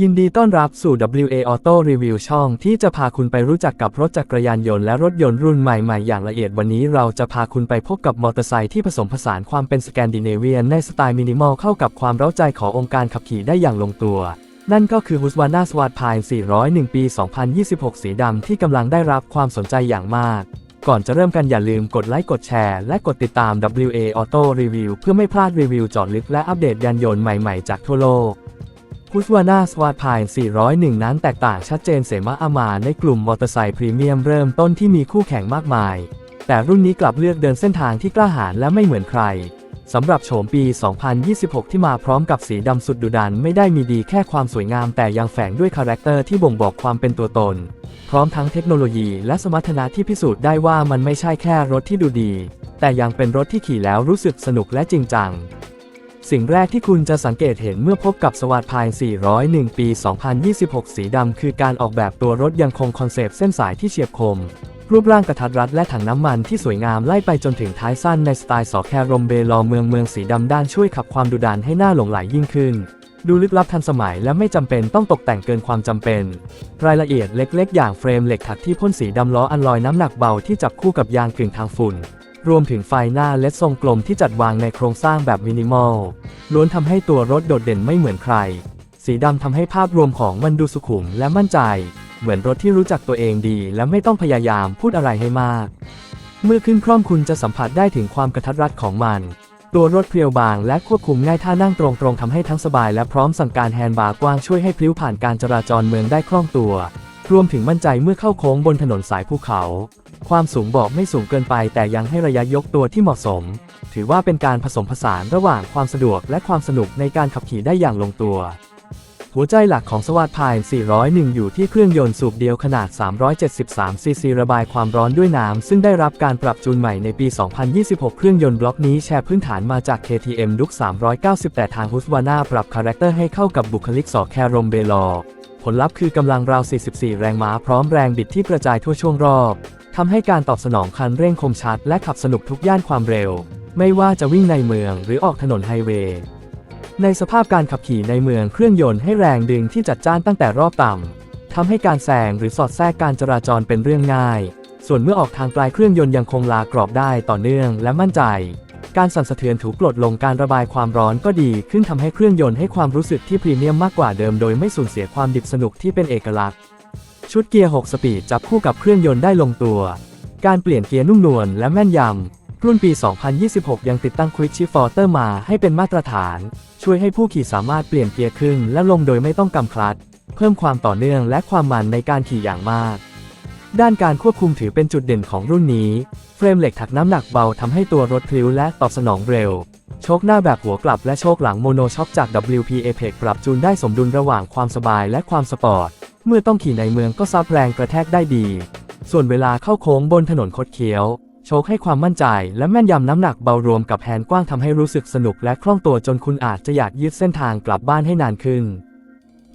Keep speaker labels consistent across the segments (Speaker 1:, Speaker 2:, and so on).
Speaker 1: ยินดีต้อนรับสู่ WA Auto Review ช่องที่จะพาคุณไปรู้จักกับรถจักรยานยนต์และรถยนต์รุ่นใหม่ๆ อย่างละเอียดวันนี้เราจะพาคุณไปพบกับมอเตอร์ไซค์ที่ผสมผสานความเป็นสแกนดิเนเวียนในสไตล์มินิมอลเข้ากับความเร้าใจขององค์การขับขี่ได้อย่างลงตัว นั่นก็คือ Husqvarna Swat Pine 401 ปี 2026 สีดำที่กำลังได้รับความสนใจอย่างมาก ก่อนจะเริ่มกันอย่าลืมกดไลค์กดแชร์และกดติดตาม WA Auto Review เพื่อไม่พลาดรีวิวเจอดลึกและอัปเดตยานยนต์ใหม่ๆ จากทั่วโลก h u s q v a n a Swat Pine 401 นั้นแตกต่างชัดเจนเสมาอามาในกลุ่มมอเตอร์ไซค์พรีเมียมเริ่มต้นที่มีคู่แข่งมากมาย แต่รุ่นนี้กลับเลือกเดินเส้นทางที่กล้าหาญและไม่เหมือนใครสำหรับโฉมปี 2026 ที่มาพร้อมกับสีดำสุดดุดันไม่ได้มีดีแค่ความสวยงามแต่ยังแฝงด้วยคาแรคเตอร์ที่บ่งบอกความเป็นตัวตน พร้อมทั้งเทคโนโลยีและสมรรถนะที่พิสูจน์ได้ว่ามันไม่ใช่แค่รถที่ดูดี แต่ยังเป็นรถที่ขี่แล้วรู้สึกสนุกและจริงจัง สิ่งแรกที่คุณจะสังเกตเห็นเมื่อพบกับสวัสดพาย 401 ปี 2026 สีดำคือการออกแบบตัวรถยังคงคอนเซปต์เส้นสายที่เฉียบคม รูปร่างกระทัดรัดและถังน้ำมันที่สวยงามไล่ไปจนถึงท้ายสั้นในสไตล์สอแครมเบลอเมืองเมืองสีดำด้านช่วยขับความดุดันให้หน่าหลงไหลยิ่งขึ้น ดูลึกลับทันสมัยและไม่จำเป็นต้องตกแต่งเกินความจำเป็น รายละเอียดเล็ก ๆ อย่างเฟรมเหล็กถักที่พ่นสีดำล้ออันลอยน้ำหนักเบาที่จับคู่กับยางกึ่งทางฝุ่น รวมถึงไฟหน้าเลดทรงกลมที่จัดวางในโครงสร้างแบบมินิมอล ล้วนทำให้ตัวรถโดดเด่นไม่เหมือนใคร สีดำทำให้ภาพรวมของมันดูสุขุมและมั่นใจ เหมือนรถที่รู้จักตัวเองดีและไม่ต้องพยายามพูดอะไรให้มาก เมื่อขึ้นคร่อมคุณจะสัมผัสได้ถึงความกระทัดรัดของมัน ตัวรถเพรียวบางและควบคุมง่ายท่านั่งตรงๆทำให้ทั้งสบายและพร้อมสั่งการแฮนด์บาร์กว้างช่วยให้พลิ้วผ่านการจราจรเมืองได้คล่องตัว รวมถึงมั่นใจเมื่อเข้าโค้งบนถนนสายภูเขา ความสูงบอกไม่สูงเกินไป แต่ยังให้ระยะยกตัวที่เหมาะสม ถือว่าเป็นการผสมผสานระหว่างความสะดวกและความสนุกในการขับขี่ได้อย่างลงตัว หัวใจหลักของสวัสด์พาย 401 อยู่ที่เครื่องยนต์สูบเดียวขนาด 373 ซีซีระบายความร้อนด้วยน้ำ ซึ่งได้รับการปรับจูนใหม่ในปี 2026 เครื่องยนต์บล็อกนี้แชร์พื้นฐานมาจาก KTM Duk 390แต่ทาง Husqvarna ปรับคาแรคเตอร์ให้เข้ากับบุคลิกสอแครมเบลอผลลัพธ์คือกำลังราว 44 แรงม้าพร้อมแรงบิดที่กระจายทั่วช่วงรอบ ทำให้การตอบสนองคันเร่งคมชัด และขับสนุกทุกย่านความเร็ว ไม่ว่าจะวิ่งในเมืองหรือออกถนนไฮเวย์ในสภาพการขับขี่ในเมืองเครื่องยนต์ให้แรงดึงที่จัดจ้านตั้งแต่รอบต่ำทำให้การแซงหรือสอดแทรกการจราจรเป็นเรื่องง่าย ส่วนเมื่อออกทางปลายเครื่องยนต์ยังคงลากรอบได้ต่อเนื่องและมั่นใจ การสั่นสะเทือนถูกปลดลงการระบายความร้อนก็ดีขึ้นทำให้เครื่องยนต์ให้ความรู้สึกที่พรีเมียมมากกว่าเดิมโดยไม่สูญเสียความดิบสนุกที่เป็นเอกลักษณ์ ชุดเกียร์ 6 สปีดจับคู่กับเครื่องยนต์ได้ลงตัว การเปลี่ยนเกียร์นุ่มนวลและแม่นยำ รุ่นปี 2026 ยังติดตั้ง Quick Shift Filter มาให้เป็นมาตรฐาน ช่วยให้ผู้ขี่สามารถเปลี่ยนเกียร์ขึ้นและลงโดยไม่ต้องกำคลัตช์เพิ่มความต่อเนื่องและความมันในการขี่อย่างมากด้านการควบคุมถือเป็นจุดเด่นของรุ่นนี้ เฟรมเหล็กถักน้ำหนักเบาทำให้ตัวรถพลิ้วและตอบสนองเร็ว โชคหน้าแบบหัวกลับและโชคหลังโมโนช็อคจาก WP Apex ปรับจูนได้สมดุลระหว่างความสบายและความสปอร์ต เมื่อต้องขี่ในเมืองก็ซับแรงกระแทกได้ดี ส่วนเวลาเข้าโค้งบนถนนคดเคี้ยว โชคให้ความมั่นใจและแม่นยำน้ำหนักเบารวมกับแฮนด์กว้างทำให้รู้สึกสนุกและคล่องตัวจนคุณอาจจะอยากยืดเส้นทางกลับบ้านให้นานขึ้น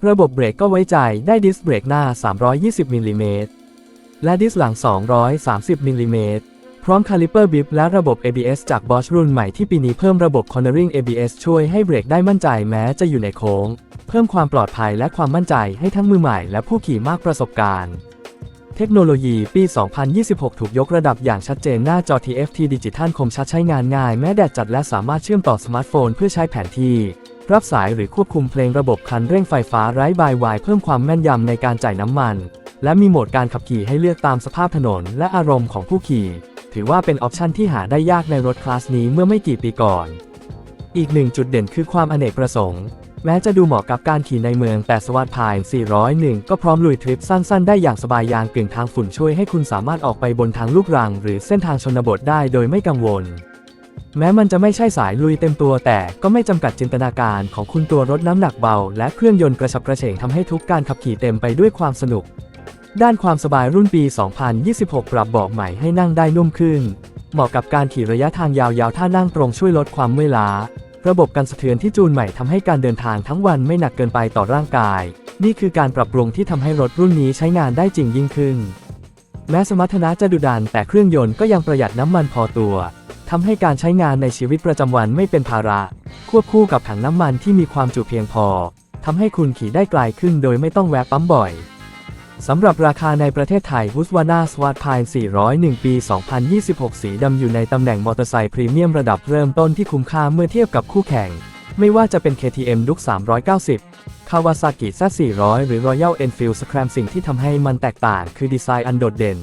Speaker 1: ระบบเบรกก็ไว้ใจได้ดิสเบรกหน้า 320มิลลิเมตรและดิสหลัง 230มิลลิเมตร พร้อมคาลิเปอร์บิฟและระบบ ABS จาก Bosch รุ่นใหม่ที่ปีนี้เพิ่มระบบ Cornering ABS ช่วยให้เบรกได้มั่นใจแม้จะอยู่ในโค้ง เพิ่มความปลอดภัยและความมั่นใจให้ทั้งมือใหม่และผู้ขี่มากประสบการณ์ เทคโนโลยีปี 2026 ถูกยกระดับอย่างชัดเจนหน้าจอ TFT ดิจิทัลคมชัดใช้งานง่ายแม้แดดจัดและสามารถเชื่อมต่อสมาร์ทโฟนเพื่อใช้แผนที่ รับสายหรือควบคุมเพลงระบบคันเร่งไฟฟ้าไร้บายวายเพิ่มความแม่นยำในการจ่ายน้ำมัน และมีโหมดการขับขี่ให้เลือกตามสภาพถนนและอารมณ์ของผู้ขี่ ถือว่าเป็นออปชันที่หาได้ยากในรถคลาสนี้เมื่อไม่กี่ปีก่อน อีกหนึ่งจุดเด่นคือความอเนกประสงค์ แม้จะดูเหมาะกับการขี่ในเมืองแต่สวัสดพาย 401 ก็พร้อมลุยทริปสั้นๆ ได้อย่างสบายยางกึ่งทางฝุ่นช่วยให้คุณสามารถออกไปบนทางลูกรัง หรือเส้นทางชนบทได้โดยไม่กังวลแม้มันจะไม่ใช่สายลุยเต็มตัวแต่ก็ไม่จำกัดจินตนาการของคุณตัวรถน้ำหนักเบา และเครื่องยนต์กระฉับกระเฉงทำให้ทุกการขับขี่เต็มไปด้วยความสนุก ด้านความสบายรุ่นปี 2026 ปรับเบาะใหม่ให้นั่งได้นุ่มขึ้น เหมาะกับการขี่ระยะทางยาวๆ ถ้านั่งตรงช่วยลดความเมื่อยล้า ระบบกันสะเทือนที่จูนใหม่ทำให้การเดินทางทั้งวันไม่หนักเกินไปต่อร่างกาย นี่คือการปรับปรุงที่ทำให้รถรุ่นนี้ใช้งานได้จริงยิ่งขึ้น แม้สมรรถนะจะดุดันแต่เครื่องยนต์ก็ยังประหยัดน้ำมันพอตัวทำให้การใช้งานในชีวิตประจำวันไม่เป็นภาระ ควบคู่กับถังน้ำมันที่มีความจุเพียงพอทำให้คุณขี่ได้ไกลขึ้นโดยไม่ต้องแวะปั๊มบ่อย สำหรับราคาในประเทศไทย Husqvarna Swat Pine 401 ปี 2026 สีดำอยู่ในตำแหน่งมอเตอร์ไซค์พรีเมียมระดับเริ่มต้นที่คุ้มค่าเมื่อเทียบกับคู่แข่ง ไม่ว่าจะเป็น KTM Duke 390 Kawasaki Z400 หรือ Royal Enfield Scram สิ่งที่ทำให้มันแตกต่างคือดีไซน์อันโดดเด่น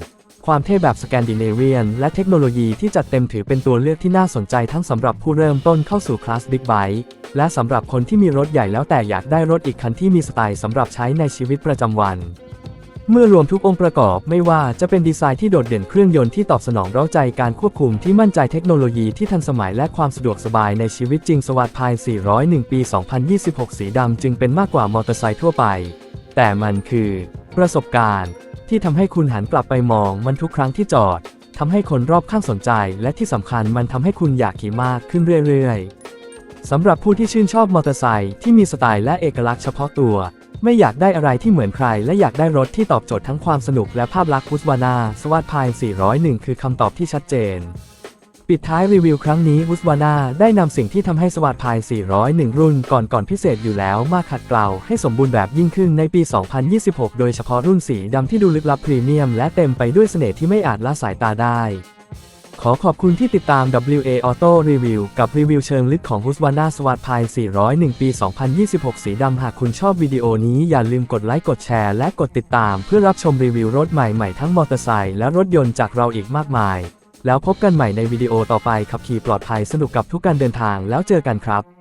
Speaker 1: ความเท่แบบสแกนดิเนเวียน และเทคโนโลยีที่จัดเต็มถือเป็นตัวเลือกที่น่าสนใจทั้งสำหรับผู้เริ่มต้นเข้าสู่คลาสบิ๊กไบค์และสำหรับคนที่มีรถใหญ่แล้วแต่อยากได้รถอีกคันที่มีสไตล์สำหรับใช้ในชีวิตประจำวัน เมื่อรวมทุกองค์ประกอบไม่ว่าจะเป็นดีไซน์ที่โดดเด่นเครื่องยนต์ที่ตอบสนองเร้าใจการควบคุมที่มั่นใจเทคโนโลยีที่ทันสมัยและความสะดวกสบายในชีวิตจริงสวัสดพาย 401 ปี 2026 สีดำจึงเป็นมากกว่ามอเตอร์ไซค์ทั่วไป แต่มันคือ ประสบการณ์ ที่ทำให้คุณหันกลับไปมองมันทุกครั้งที่จอดทำให้คนรอบข้างสนใจ และที่สำคัญมันทำให้คุณอยากขี่มากขึ้นเรื่อยๆสำหรับผู้ที่ชื่นชอบมอเตอร์ไซค์ที่มีสไตล์และเอกลักษณ์เฉพาะตัว ไม่อยากได้อะไรที่เหมือนใคร และอยากได้รถที่ตอบโจทย์ทั้งความสนุกและภาพลักษณ์พุสวานาสวัสดพาย 401 คือคำตอบที่ชัดเจน ปิดท้ายรีวิวครั้งนี้วุสวานาได้นำสิ่งที่ทำให้สวัสดพาย 401 รุ่นก่อนก่อนพิเศษอยู่แล้วมาขัดเกลาให้สมบูรณ์แบบยิ่งขึ้นในปี 2026 โดยเฉพาะรุ่นสีดำที่ดูลึกลับพรีเมียมและเต็มไปด้วยเสน่ห์ที่ไม่อาจละสายตาได้ ขอขอบคุณที่ติดตาม WA Auto Review กับรีวิวเชิงลึกของ Husqvarna Swat Pine 401 ปี 2026 สีดำ หากคุณชอบวิดีโอนี้อย่าลืมกดไลค์กดแชร์และกดติดตาม เพื่อรับชมรีวิวรถใหม่ๆ ทั้งมอเตอร์ไซค์และรถยนต์จากเราอีกมากมาย แล้วพบกันใหม่ในวิดีโอต่อไปขับขี่ปลอดภัยสนุกกับทุกการเดินทางแล้วเจอกันครับ